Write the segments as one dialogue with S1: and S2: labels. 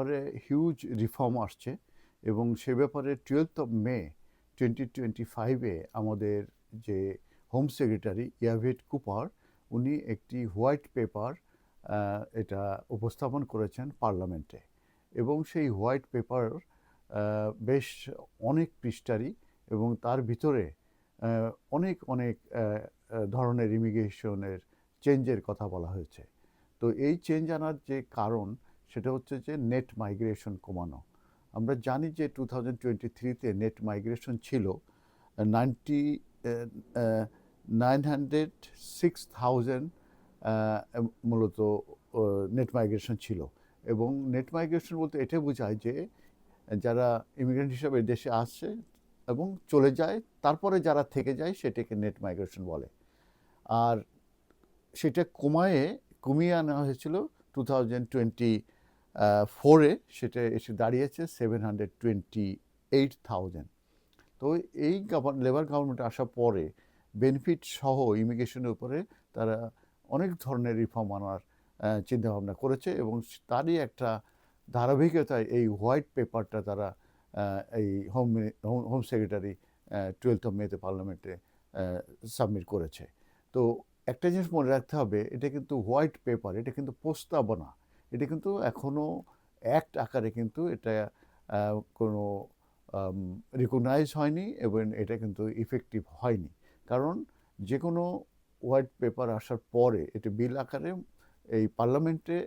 S1: ব্যাপারে huge reform আসছে এবং সে ব্যাপারে twelfth of May twenty twenty ফাইভে আমাদের যে হোম সেক্রেটারি ইয়াভেট কুপার উনি একটি হোয়াইট পেপার এটা উপস্থাপন করেছেন পার্লামেন্টে এবং সেই হোয়াইট পেপার বেশ অনেক পৃষ্ঠারই এবং তার ভিতরে অনেক অনেক ধরনের ইমিগ্রেশনের চেঞ্জের কথা বলা হয়েছে। তো এই চেঞ্জ আনার যে কারণ সেটা হচ্ছে যে নেট মাইগ্রেশন কমানো। আমরা জানি যে টু থাউজেন্ড টোয়েন্টি থ্রিতে নেট মাইগ্রেশন ছিল ninety nine hundred six thousand মূলত নেট মাইগ্রেশন ছিল। এবং নেট মাইগ্রেশন বলতে এটা বোঝায় যে যারা ইমিগ্রেন্ট হিসাবে দেশে আসছে এবং চলে যায়, তারপরে যারা থেকে যায় সেটাকে নেট মাইগ্রেশন বলে। আর সেটা কমায়ে, কমিয়ে আনা হয়েছিল টু থাউজেন্ড টোয়েন্টি ফোরে সেটা এসে দাঁড়িয়েছে seven hundred twenty eight thousand তো এই লেবার গভর্নমেন্ট আসার পরে বেনিফিট সহ ইমিগ্রেশনের উপরে তারা অনেক ধরনের রিফর্ম আনার চিন্তাভাবনা করেছে এবং তারই একটা ধারাবাহিকতায় এই হোয়াইট পেপারটা তারা এই home home secretary twelfth of মেতে পার্লামেন্টে সাবমিট করেছে। তো একটা জিনিস মনে রাখতে হবে, এটা কিন্তু হোয়াইট পেপার এটা কিন্তু প্রস্তাবনা। এটা কিন্তু এখনও অ্যাক্ট আকারে কিন্তু এটা কোনো রিকগনাইজ হয়নি এবং এটা কিন্তু ইফেক্টিভ হয়নি। কারণ যে কোনো হোয়াইট পেপার আসার পরে এটা বিল আকারে এই পার্লামেন্টে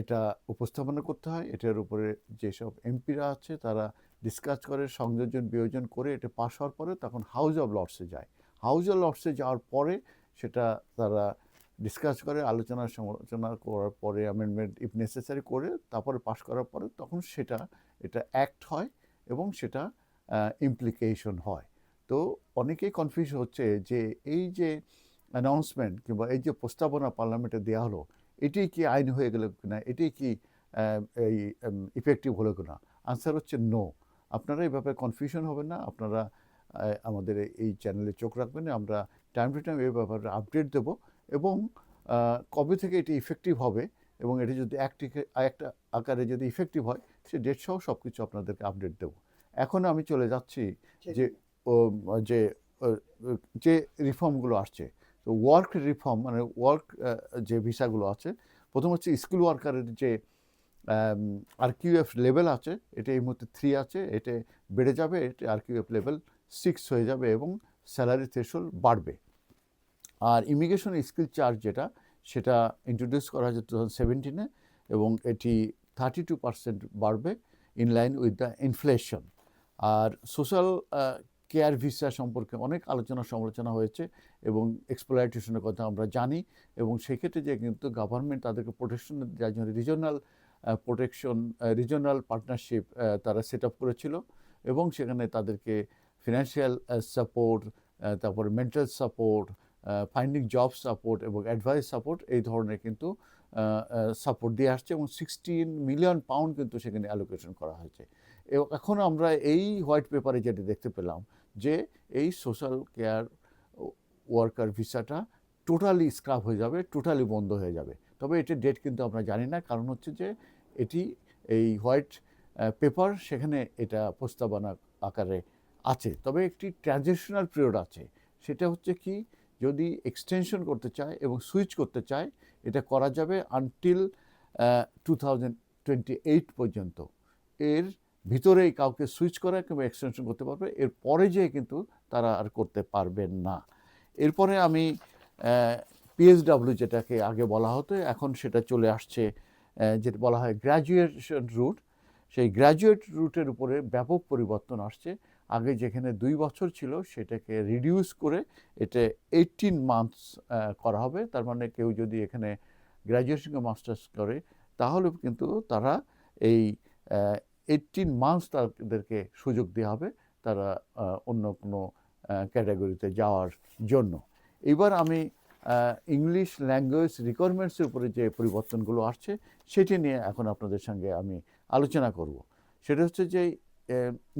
S1: এটা উপস্থাপনা করতে হয়। এটার উপরে যেসব এমপিরা আছে তারা ডিসকাস করে, সংযোজন, বিয়োজন করে এটা পাশ হওয়ার পরে তখন হাউস অফ লর্ডসে যায়। হাউস অফ লর্ডসে যাওয়ার পরে সেটা তারা ডিসকাস করে, আলোচনা সমালোচনা করার পরে অ্যামেন্ডমেন্ট ইফ নেসেসারি করে, তারপরে পাশ করার পরে তখন সেটা, এটা অ্যাক্ট হয় এবং সেটা ইমপ্লিকেশন হয়। তো অনেকেই কনফিউজ হচ্ছে যে এই যে অ্যানাউন্সমেন্ট কিংবা এই যে প্রস্তাবনা পার্লামেন্টে দেওয়া হলো, এটাই কি আইন হয়ে গেল কিনা এটি কি এই ইফেক্টিভ হলো কিনা? আনসার হচ্ছে নো আপনারা এই ব্যাপারে কনফিউশন হবেন না, আপনারা আমাদের এই চ্যানেলে চোখ রাখবেন, আমরা টাইম টু টাইম এই ব্যাপারে আপডেট দেব। এবং কবে থেকে এটি ইফেক্টিভ হবে এবং এটি যদি একটি একটা আকারে যদি ইফেক্টিভ হয় সে ডেট সহ সব কিছু আপনাদেরকে আপডেট দেবো। এখন আমি চলে যাচ্ছি যে যে যে রিফর্মগুলো আসছে। তো ওয়ার্ক রিফর্ম মানে ওয়ার্ক যে ভিসাগুলো আছে প্রথম হচ্ছে স্কুল ওয়ার্কারের যে আর কিউএফ লেভেল আছে এটা এই মুহূর্তে থ্রি আছে এটা বেড়ে যাবে এটা আর কিউএফ লেভেল সিক্স হয়ে যাবে এবং স্যালারি থ্রেশল বাড়বে। আর ইমিগ্রেশন স্কিল চার্জ যেটা, সেটা ইন্ট্রোডিউস করা হয়েছে টু থাউজেন্ড সেভেন্টিনে এবং এটি থার্টি টু পার্সেন্ট বাড়বে in line with the inflation R social care visa সম্পর্কে অনেক আলোচনা সমালোচনা হয়েছে এবং এক্সপ্লয়টেশনের কথা আমরা জানি এবং সেক্ষেত্রে যে কিন্তু গভর্নমেন্ট তাদেরকে প্রোটেকশন দেওয়ার জন্য রিজনাল প্রোটেকশন রিজনাল পার্টনারশিপ তারা সেট আপ করেছিল এবং সেখানে তাদেরকে ফিনান্সিয়াল সাপোর্ট তারপরে mental support finding job support এবং অ্যাডভাইস সাপোর্ট এই ধরনের কিন্তু সাপোর্ট দিয়ে আসছে এবং সিক্সটিন মিলিয়ন পাউন্ড কিন্তু সেখানে অ্যালোকেশন করা হয়েছে। এবং এখন আমরা এই হোয়াইট পেপারে যেটা দেখতে পেলাম যে এই সোশ্যাল কেয়ার ওয়ার্কার ভিসাটা টোটালি স্ক্রাপ হয়ে যাবে টোটালি বন্ধ হয়ে যাবে। তবে এটির ডেট কিন্তু আমরা জানি না, কারণ হচ্ছে যে এটি এই হোয়াইট পেপার সেখানে এটা প্রস্তাবনা আকারে আছে। তবে একটি ট্রানজিশনাল পিরিয়ড আছে। সেটা হচ্ছে কি যদি এক্সটেনশন করতে চায় এবং সুইচ করতে চায়, এটা করা যাবে আনটিল টু পর্যন্ত। এর ভিতরেই কাউকে সুইচ করা কিংবা এক্সটেনশন করতে পারবে, এর পরে যেয়ে কিন্তু তারা আর করতে পারবেন না। এরপরে আমি পিএসডাব্লিউ যেটাকে আগে বলা হতো, এখন সেটা চলে আসছে যেটা বলা হয় গ্র্যাজুয়েশন রুট সেই গ্র্যাজুয়েট রুটের উপরে ব্যাপক পরিবর্তন আসছে। আগে যেখানে দুই বছর ছিল সেটাকে রিডিউস করে এটা এইটিন মান্থস করা হবে। তার মানে কেউ যদি এখানে গ্র্যাজুয়েশন মাস্টার্স করে, তাহলে কিন্তু তারা এই এইটিন মান্থস তাদেরকে সুযোগ দেওয়া হবে তারা অন্য কোনো ক্যাটাগরিতে যাওয়ার জন্য। এবার আমি ইংলিশ ল্যাঙ্গুয়েজ রিকোয়ারমেন্টসের উপরে যে পরিবর্তনগুলো আসছে, সেটি নিয়ে এখন আপনাদের সঙ্গে আমি আলোচনা করব। সেটা হচ্ছে যে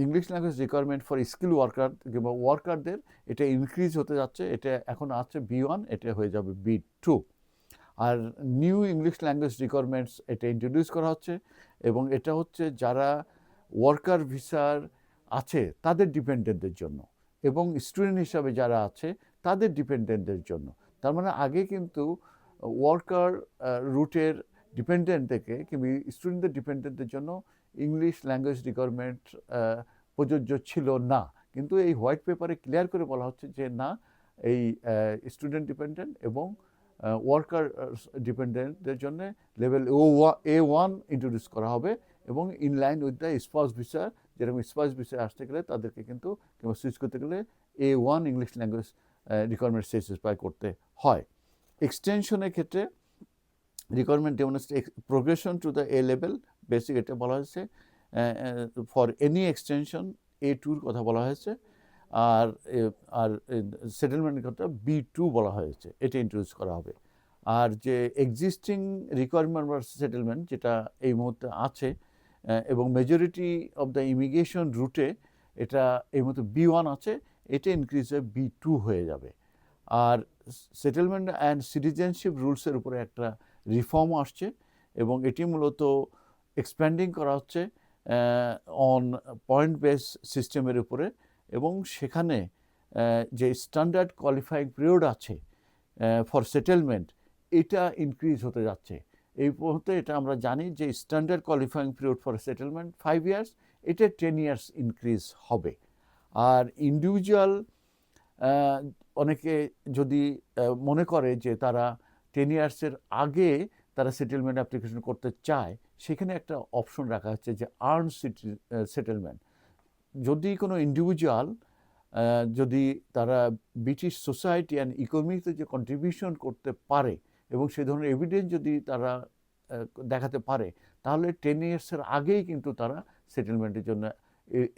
S1: English language requirement for skill worker কিংবা ওয়ার্কারদের এটা ইনক্রিজ হতে যাচ্ছে, এটা এখন আছে বি ওয়ান এটা হয়ে যাবে বি টু আর নিউ ইংলিশ ল্যাঙ্গুয়েজ রিকোয়ারমেন্টস এটা ইন্ট্রোডিউস করা হচ্ছে এবং এটা হচ্ছে যারা ওয়ার্কার ভিসার আছে, তাদের ডিপেন্ডেন্টদের জন্য এবং স্টুডেন্ট হিসাবে যারা আছে, তাদের ডিপেন্ডেন্টদের জন্য। তার মানে আগে কিন্তু ওয়ার্কার রুটের ডিপেন্ডেন্ট থেকে কিংবা স্টুডেন্টদের ডিপেন্ডেন্টদের জন্য ইংলিশ ল্যাঙ্গুয়েজ রিকোয়ারমেন্ট প্রযোজ্য ছিল না। কিন্তু এই হোয়াইট পেপারে ক্লিয়ার করে বলা হচ্ছে যে না, এই স্টুডেন্ট ডিপেন্ডেন্ট এবং ওয়ার্কার ডিপেন্ডেন্টদের জন্য লেভেল ও এ ওয়ান ইন্ট্রোডিউস করা হবে এবং in line with the spouse visa যেরকম স্পাউস ভিসা আসতে গেলে তাদেরকে কিন্তু কিংবা সুইচ করতে গেলে A one English language requirement satisfy করতে হয়। এক্সটেনশনের ক্ষেত্রে requirement demonstrate progression to the A level basic এটা বলা হয়েছে ফর এনি এক্সটেনশন এ টুর কথা বলা হয়েছে, আর আর সেটেলমেন্টের কথা বি টু বলা হয়েছে, এটা ইন্ট্রোডিউস করা হবে। আর যে এক্সিস্টিং রিকোয়ারমেন্ট বা সেটেলমেন্ট যেটা এই মুহূর্তে আছে এবং মেজরিটি অফ দ্য ইমিগ্রেশন রুটে এটা এই মুহূর্তে বি ওয়ান আছে, এটা ইনক্রিজ হয়ে বি টু হয়ে যাবে। আর সেটেলমেন্ট অ্যান্ড সিটিজেনশিপ রুলসের উপরে একটা রিফর্ম আসছে, এবং এটি মূলত এক্সপ্যান্ডিং করা হচ্ছে অন পয়েন্ট বেস সিস্টেমের উপরে এবং সেখানে যে স্ট্যান্ডার্ড কোয়ালিফাইং পিরিয়ড আছে ফর সেটেলমেন্ট এটা ইনক্রিজ হতে যাচ্ছে। এই মুহূর্তে এটা আমরা জানি যে standard qualifying period for settlement five years এটা টেন ইয়ার্স ইনক্রিজ হবে। আর ইন্ডিভিজুয়াল অনেকে যদি মনে করে যে তারা টেন ইয়ার্সের আগে তারা সেটেলমেন্ট অ্যাপ্লিকেশন করতে চায়, সেখানে একটা অপশন রাখা হচ্ছে যে আর্ন সেটেলমেন্ট যদি কোনো ইন্ডিভিজুয়াল যদি তারা ব্রিটিশ সোসাইটি অ্যান্ড ইকোনমিতে যে কন্ট্রিবিউশন করতে পারে এবং সে ধরনের এভিডেন্স যদি তারা দেখাতে পারে, তাহলে টেন ইয়ার্সের আগেই কিন্তু তারা সেটেলমেন্টের জন্য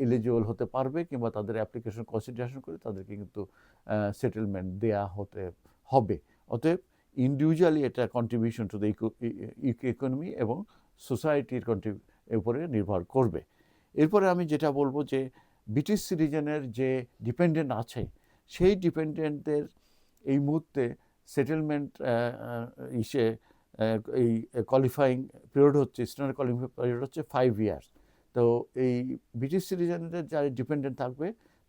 S1: এলিজিবল হতে পারবে কিংবা তাদের অ্যাপ্লিকেশন কনসিডারেশন করে তাদেরকে কিন্তু সেটেলমেন্ট দেয়া হতে, হবে। অতএব ইন্ডিভিজুয়ালি এটা কন্ট্রিবিউশন টু দ্য ইকোনমি এবং সোসাইটির কন্ট্রিবিউ উপরে নির্ভর করবে। এরপরে আমি যেটা বলব যে ব্রিটিশ সিটিজেনের যে ডিপেন্ডেন্ট আছে, সেই ডিপেন্ডেন্টদের এই মুহূর্তে সেটেলমেন্ট ইসে এই কোয়ালিফাইং পিরিয়ড হচ্ছে স্ট্যান্ডার্ড কোয়ালিফাইং পিরিয়ড হচ্ছে ফাইভ ইয়ার্স তো এই ব্রিটিশ সিটিজেনদের যারা ডিপেন্ডেন্ট থাকবে,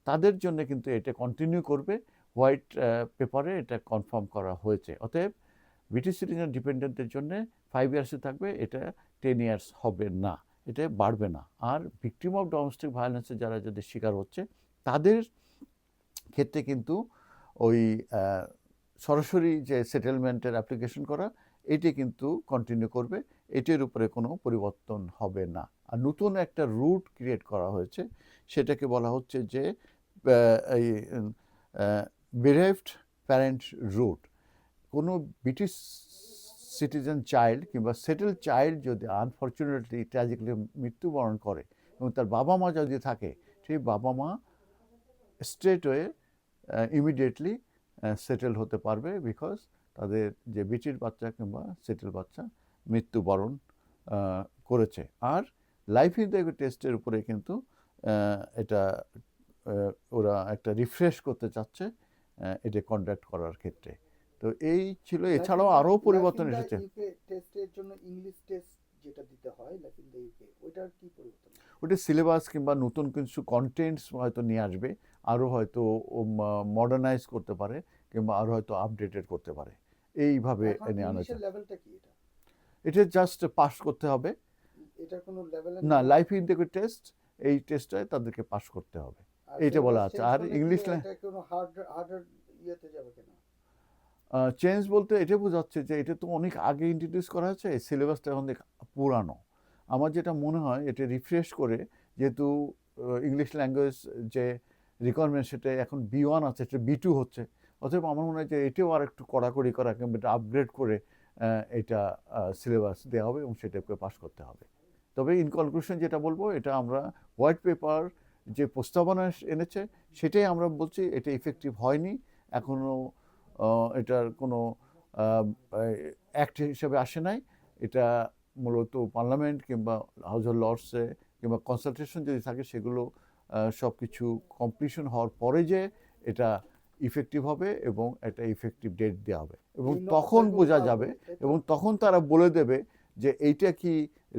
S1: তাদের জন্য কিন্তু এটা কন্টিনিউ করবে। হোয়াইট পেপারে এটা কনফার্ম করা হয়েছে। অতএব ব্রিটিশ সিটিজেন ডিপেন্ডেন্টদের জন্য ফাইভ ইয়ার্সে থাকবে, এটা টেন ইয়ার্স হবে না, এটা বাড়বে না। আর ভিকটিম অফ ডোমেস্টিক ভায়োলেন্সের যারা যদি শিকার হচ্ছে, তাদের ক্ষেত্রে কিন্তু ওই সরাসরি যে সেটেলমেন্টের অ্যাপ্লিকেশন করা, এটি কিন্তু কন্টিনিউ করবে, এটির উপরে কোনো পরিবর্তন হবে না। আর নতুন একটা রুট ক্রিয়েট করা হয়েছে, সেটাকে বলা হচ্ছে যে এই বিহেভড প্যারেন্ট রুট কোনো ব্রিটিশ সিটিজেন চাইল্ড কিংবা সেটেল চাইল্ড যদি আনফর্চুনেটলি ট্র্যাজিকলি মৃত্যুবরণ করে এবং তার বাবা মা যদি থাকে, সেই বাবা মা স্ট্রেটওয়ে ইমিডিয়েটলি সেটেল হতে পারবে বিকজ তাদের যে বিটির বাচ্চা কিংবা সেটেল বাচ্চা মৃত্যুবরণ করেছে। আর লাইফ ইন দ্য টেস্টের উপরে কিন্তু এটা ওরা একটা রিফ্রেশ করতে চাচ্ছে। এটা কন্ডাক্ট করার ক্ষেত্রে। তো এই ছিল এছাড়াও আরও পরিবর্তন এসেছে।
S2: টেস্টের জন্য ইংলিশ টেস্ট যেটা দিতে হয় দ্য ইউকে কি পরিবর্তন?
S1: ওটা সিলেবাস কিংবা নতুন কিছু কন্টেন্টস হয়তো নিয়ে আসবে আরও হয়তো মডার্নাইজ করতে পারে কিংবা আরও হয়তো আপডেটেড করতে পারে। এইভাবে এনে আনা যায়
S2: লেভেলটা কি এটা?
S1: এটা জাস্ট পাস করতে হবে।
S2: এটার কোনো লেভেল
S1: না লাইফ ইন্টিগ্রেট টেস্ট এই টেস্টটায় তাদেরকে পাস করতে হবে। এইটা বলা আছে। আর
S2: ইংলিশ যাবে কেন?
S1: চেঞ্জ বলতে এটা বোঝাচ্ছে যে এটা তো অনেক আগে ইন্ট্রোডিউস করা হয়েছে সিলেবাসটা এখন দেখ পুরানো। আমার যেটা মনে হয় এটা রিফ্রেশ করে যেহেতু ইংলিশ ল্যাঙ্গুয়েজ যে রিকোয়ারমেন্ট সেটা এখন বি ওয়ান আছে সেটা বি টু হচ্ছে। অতএব আমার মনে হয় যে এটাও আর একটু কড়াকড়ি করা কিংবা এটা আপগ্রেড করে এটা সিলেবাস দেওয়া হবে এবং সেটাকে পাস করতে হবে। তবে ইন কনক্লুশন যেটা বলব এটা আমরা হোয়াইট পেপার যে প্রস্তাবনা এনেছে সেটাই আমরা বলছি এটা ইফেক্টিভ হয়নি। এখনও এটার কোনো অ্যাক্ট হিসেবে আসে নাই। এটা মূলত পার্লামেন্ট কিংবা হাউস অফ লর্ডসে কিংবা কনসালটেশন যদি থাকে সেগুলো সব কিছু কমপ্লিশন হওয়ার পরে যে এটা ইফেক্টিভ হবে এবং একটা ইফেক্টিভ ডেট দেওয়া হবে। এবং তখন বোঝা যাবে এবং তখন তারা বলে দেবে যে এইটা কি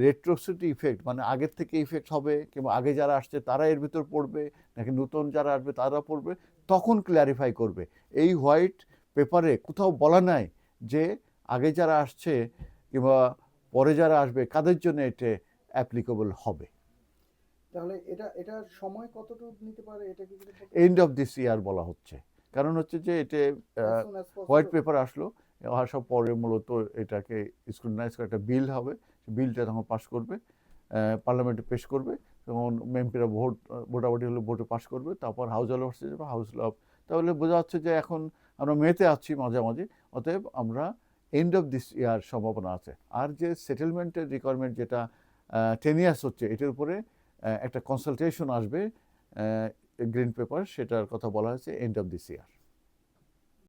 S1: রেট্রোসিটি ইফেক্ট মানে আগের থেকে ইফেক্ট হবে কিংবা আগে যারা আসছে তারা এর ভিতর পড়বে নাকি নতুন যারা আসবে তারা পড়বে? তখন ক্ল্যারিফাই করবে। এই হোয়াইট পেপারে কোথাও বলা নাই যে আগে যারা আসছে কিংবা পরে যারা আসবে কাদের জন্য এটা অ্যাপ্লিকেবল হবে?
S2: তাহলে এটা এটার সময় কতটুকু নিতে পারে? এটা কি
S1: এন্ড অফ দিস ইয়ার বলা হচ্ছে। কারণ হচ্ছে যে এটা? হোয়াইট পেপার আসলো। আসার পরে মূলত এটাকে স্ক্রুটিনাইজ করে একটা বিল হবে। বিলটা তখন পাস করবে পার্লামেন্টে পেশ করবে। তখন এমপিরা ভোট, ভোটাভুটি হলে ভোটে পাস করবে। তারপর হাউস লর্ডসে যাবে হাউস অফ তাহলে বোঝা যাচ্ছে যে এখন আমরা মেতে আছি মাঝামাঝি অতএব আমরা এন্ড অফ দিস ইয়ার সম্ভাবনা আছে। আর যে সেটেলমেন্টের রিকোয়ারমেন্ট যেটা টেন ইয়ার্স হচ্ছে, এটার উপরে একটা কনসালটেশন আসবে গ্রিন পেপার সেটার কথা বলা হয়েছে এন্ড অফ দিস ইয়ার